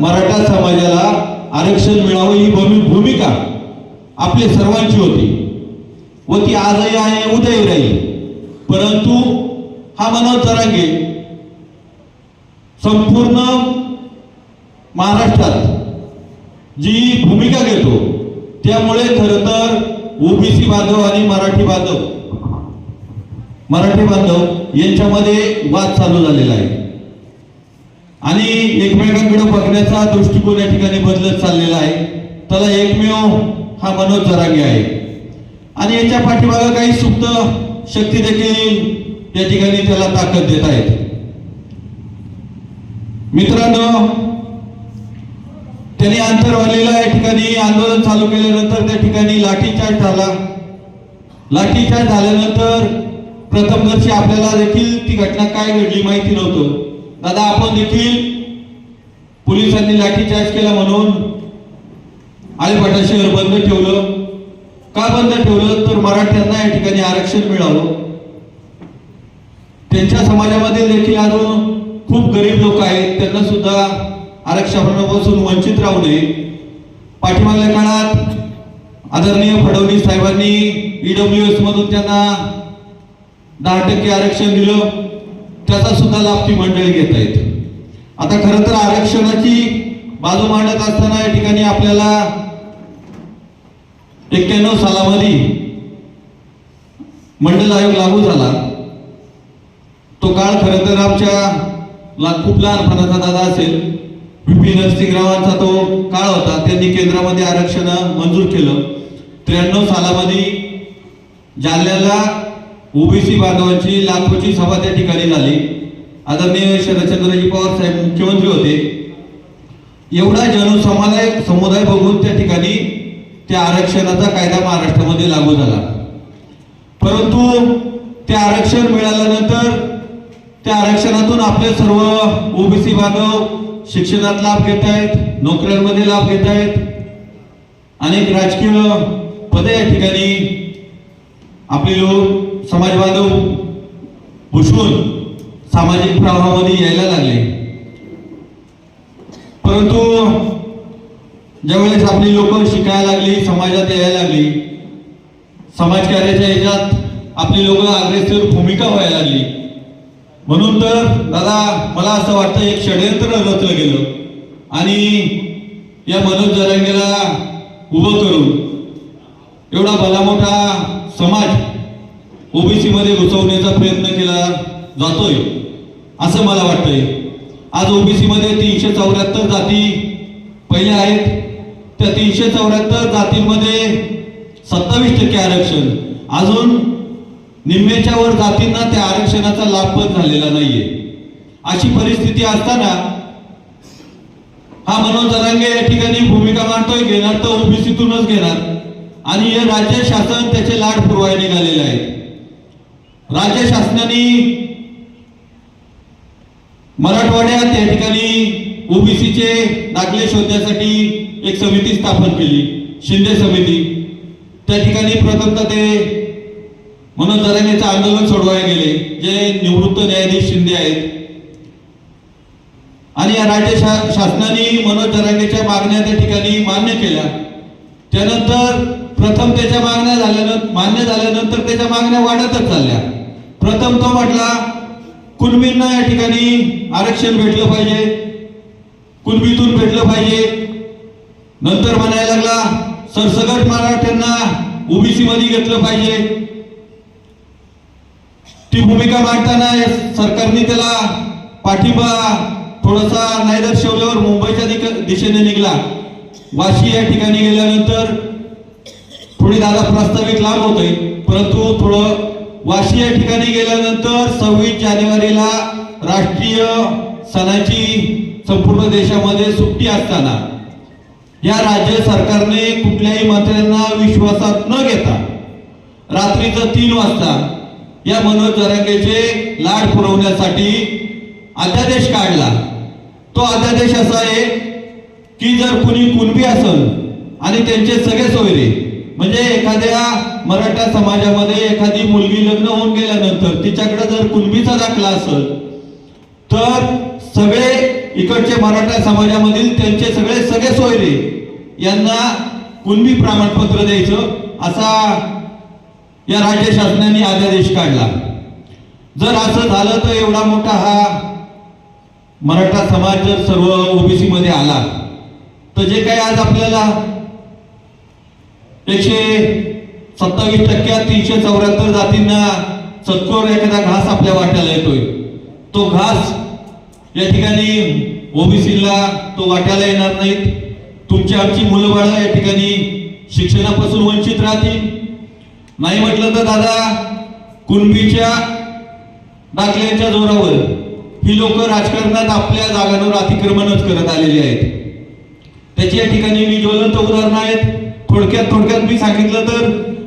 मराठा समाजाला आरक्षण मिळावं ही भूमी भूमिका आपली सर्वांची होती. व ती आजही आहे उद्याही राहील. परंतु हा मनोज जरांगे संपूर्ण महाराष्ट्रात जी भूमिका घेतो त्यामुळे खरं तर ओबीसी बांधव आणि मराठी बांधव मराठी बांधव यांच्यामध्ये वाद चालू झालेला आहे. आणि एकमेकांकडे बघण्याचा दृष्टिकोन या ठिकाणी बदलत चाललेला आहे. त्याला एकमेव हा मनोज जरांगे आहे. आणि याच्या पाठीमागे काही सुप्त शक्ती देखील या ठिकाणी त्याला ताकद देत आहेत. मित्रांनो त्यांनी अंतरवालीला या ठिकाणी आंदोलन चालू केल्यानंतर त्या ठिकाणी लाठीचार्ज झाला. लाठीचार्ज झाल्यानंतर प्रथमदर्शी आपल्याला देखील ती घटना काय घडली माहिती नव्हतं. दादा आपण देखील पोलिसांनी लाठीचार्ज केला म्हणून आळेपाटा शहर बंद ठेवलं. का बंद ठेवलं? तर मराठ्यांना या ठिकाणी आरक्षण मिळावं. त्यांच्या समाजामध्ये देखील अजून खूप गरीब लोक आहेत. त्यांना सुद्धा आरक्षणापासून वंचित राहू नये. पाठीमागल्या काळात आदरणीय फडणवीस साहेबांनी ईडब्ल्यू एस मधून त्यांना दहा टक्के आरक्षण दिलं. त्याचा सुद्धा लाभ ती मंडळी घेत आहेत आता खरं तर आरक्षणाची बाजू मांडत असताना या ठिकाणी आपल्याला एक्क्याण्णव सालामध्ये मंडल आयोग लागू झाला. तो काळ खरं तर आमच्या ला खूप लहानपणाचा दादा असेल. व्ही नरसिंगरावांचा तो काळ होता. त्यांनी केंद्रामध्ये आरक्षण मंजूर केलं. त्र्याण्णव सालामध्ये जालन्याला ओबीसी बांधवांची लाखोची सभा त्या ठिकाणी झाली. आदरणीय शरदचंद्रजी पवार साहेब मुख्यमंत्री होते. एवढा जनसमुदाय समुदाय बघून त्या ठिकाणी त्या आरक्षणाचा कायदा महाराष्ट्रामध्ये लागू झाला. परंतु ते आरक्षण मिळाल्यानंतर त्या आरक्षणातून आपले सर्व ओबीसी बांधव शिक्षणात लाभ घेत आहेत नोकऱ्यांमध्ये लाभ घेत आहेत. अनेक राजकीय पदे या ठिकाणी आपले लोक समाजबांधव बांधव सामाजिक प्रवाहामध्ये यायला लागले. परंतु ज्यावेळेस आपली लोक शिकायला लागली समाजात यायला लागली समाजकार्याच्या याच्यात आपली लोक अग्रेसर भूमिका व्हायला लागली. म्हणून तर दादा मला असं वाटतं एक षडयंत्र रचलं गेलं आणि या मनोज जरांगेला उभं करून एवढा भला मोठा मध्ये घुसवण्याचा प्रयत्न केला जातोय असं मला वाटतंय. आज ओबीसी मध्ये तीनशे चौऱ्याहत्तर जाती पहिल्या आहेत. त्या तीनशे चौऱ्याहत्तर जातींमध्ये सत्तावीस टक्के आरक्षण. अजून निम्म्याच्या वर जातींना त्या आरक्षणाचा लाभ पण झालेला नाहीये. अशी परिस्थिती असताना हा मनोज जरांगे या ठिकाणी भूमिका मांडतोय घेणार तर ओबीसीतूनच घेणार. आणि हे राज्य शासन त्याचे लाड पुरवायला निघालेले आहेत. राज्य शासनाने मराठवाड्यात या ठिकाणी ओबीसीचे दाखले शोधण्यासाठी एक समिती स्थापन केली शिंदे समिती. त्या ठिकाणी प्रथमतः ते मनोज जरांगेचं आंदोलन सोडवायला गेले जे निवृत्त न्यायाधीश शिंदे आहेत. आणि या राज्य शा- शासनाने मनोज दरांगेच्या मागण्या त्या ठिकाणी मान्य केल्या. त्यानंतर प्रथम त्याच्या मागण्या झाल्यानंतर मान्य झाल्यानंतर त्याच्या मागण्या वाढतच चालल्या. प्रथम तो म्हटला कुणबींना या ठिकाणी आरक्षण भेटलं पाहिजे. कुणबीतून भेटलं पाहिजे. नंतर म्हणायला लागला सरसगट मराठ्यांना ओबीसी मध्ये घेतलं पाहिजे. ती भूमिका मांडताना सरकारने त्याला पाठिंबा थोडासा नाही दर्शवल्यावर मुंबईच्या दिशेने निघला. वाशी या ठिकाणी गेल्यानंतर थोडी दादा प्रास्ताविक लांब होते परंतु थोडं वाशी या ठिकाणी गेल्यानंतर सव्वीस जानेवारीला राष्ट्रीय सणाची संपूर्ण देशामध्ये सुट्टी असताना या राज्य सरकारने कुठल्याही मंत्र्यांना विश्वासात न घेता रात्रीचं तीन वाजता या मनोज जरांगेचे लाड पुरवण्यासाठी अध्यादेश काढला. तो अध्यादेश असा आहे की जर कुणी कुणबी असल आणि त्यांचे सगळे सोयरे म्हणजे एखाद्या मराठा समाजामध्ये एखादी मुलगी लग्न होऊन गेल्यानंतर तिच्याकडे जर कुणबीचा दाखला असेल तर सगळे इकडचे मराठा समाजामधील त्यांचे सगळे सगळे सोयरे यांना कुणबी प्रमाणपत्र द्यायचं असा या राज्य शासनाने अध्यादेश काढला. जर असं झालं तर एवढा मोठा हा मराठा समाज जर सर्व ओबीसी मध्ये आला तर जे काही आज आपल्याला एकशे सत्तावीस टक्क्यात तीनशे चौऱ्याहत्तर जातींना सत्कोर एखादा घास आपल्या वाट्याला येतोय. तो घास या ठिकाणी ओबीसीला तो वाट्याला येणार नाहीत. तुमची आमची मुलं बाळं या ठिकाणी शिक्षणापासून वंचित राहतील. नाही म्हटलं तर दादा कुणबीच्या दाखल्यांच्या जोरावर ही लोक राजकारणात आपल्या जागांवर अतिक्रमणच करत आलेली आहेत. त्याची या ठिकाणी मी ज्वलंत उदाहरणं आहेत. थोडक्यात थोडक्यात मी सांगितलं तर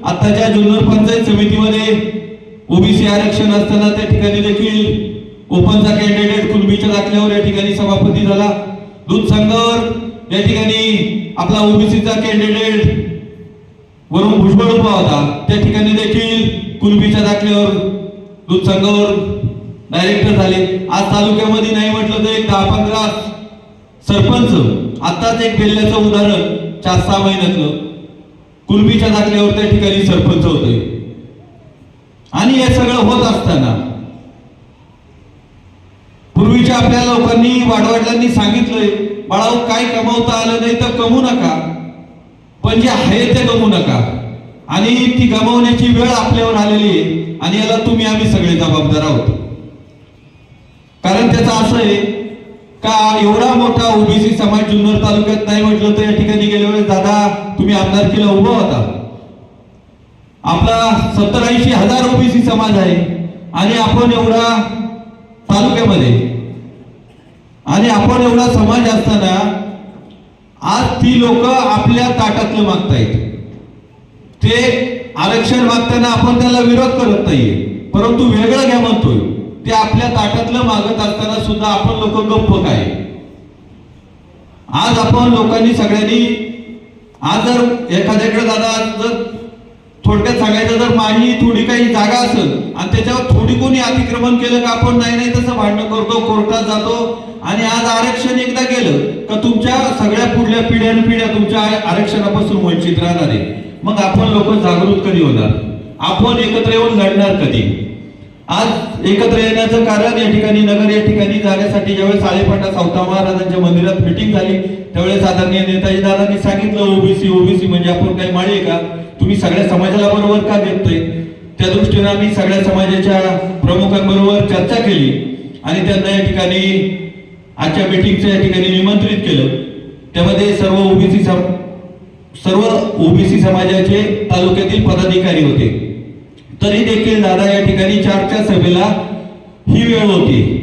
आताच्या जुन्नर पंचायत समितीमध्ये ओबीसी आरक्षण असताना त्या ठिकाणी देखील ओपनचा कॅन्डिडेट कुलबीच्या दाखल्यावर या ठिकाणी सभापती झाला. दूध संघावर या ठिकाणी आपला ओबीसीचा कॅन्डिडेट वरून भुजबळ उभा होता. त्या ठिकाणी देखील कुणबीच्या दाखल्यावर दूध संघावर डायरेक्टर झाले. आज तालुक्यामध्ये नाही म्हटलं तर एक दहा पंधरा सरपंच. आताच एक बेल्ल्याचं उदाहरण चार सहा महिन्यातलं. कुणबीच्या दाखल्यावर त्या ठिकाणी सरपंच होते. आणि हे सगळं होत असताना पूर्वीच्या आपल्या लोकांनी वाडवडिलांनी सांगितलंय बाळाओ काय कमावता आलं नाही तर कमवू नका. पण जे आहे ते गमवू नका. आणि ती गमावण्याची वेळ आपल्यावर आलेली आहे आणि याला तुम्ही आम्ही सगळे जबाबदार आहोत. कारण त्याचं असं आहे का एवढा मोठा ओबीसी समाज जुन्नर तालुक्यात नाही म्हटलं तर या ठिकाणी गेल्या वेळेस दादा तुम्ही आमदारकीला उभा होता. आपला सत्तर ऐंशी हजार ओबीसी समाज आहे आणि आपण एवढा तालुक्यामध्ये. आणि आपण एवढा समाज असताना आज ती लोक आपल्या ताटातलं मागतायत. ते आरक्षण मागताना आपण त्याला विरोध करत नाहीये. परंतु वेगळं घ्या म्हणतोय. ते आपल्या ताटातलं मागत असताना सुद्धा आपण लोक गप्प काय? आज आपण लोकांनी सगळ्यांनी आज जर एखाद्याकडे दादा जर थोडक्यात सांगायचं जर माही थोडी काही जागा असेल आणि त्याच्यावर थोडी कोणी अतिक्रमण केलं का आपण नाही नाही तसं भांडणं करतो कोर्टात जातो आणि आज आरक्षण एकदा गेलं का तुमच्या सगळ्या पुढल्या पिढ्यान पिढ्या तुमच्या आरक्षणापासून वंचित राहणार आहे. मग आपण लोक जागृत कधी होणार? आपण एकत्र येऊन लढणार कधी? आज एकत्र येण्याचं कारण या ठिकाणी नगर या ठिकाणी जाण्यासाठी ज्यावेळेस साळेपाटा सावता महाराजांच्या मंदिरात मिटिंग झाली त्यावेळेस आदरणीय नेताजी दादांनी सांगितलं ओबीसी ओबीसी म्हणजे आपण काही माळी आहे का? तुम्ही सगळ्या समाजाला बरोबर का देतोय त्या दृष्टीने आम्ही सगळ्या समाजाच्या प्रमुखांबरोबर चर्चा केली आणि त्यांना या ठिकाणी आजच्या मिटिंगचं या ठिकाणी निमंत्रित केलं. त्यामध्ये सर्व ओबीसी सर्व ओबीसी समाजाचे तालुक्यातील पदाधिकारी होते. तरी देखील दादा या ठिकाणी चारच्या सभेला ही वेळ होती.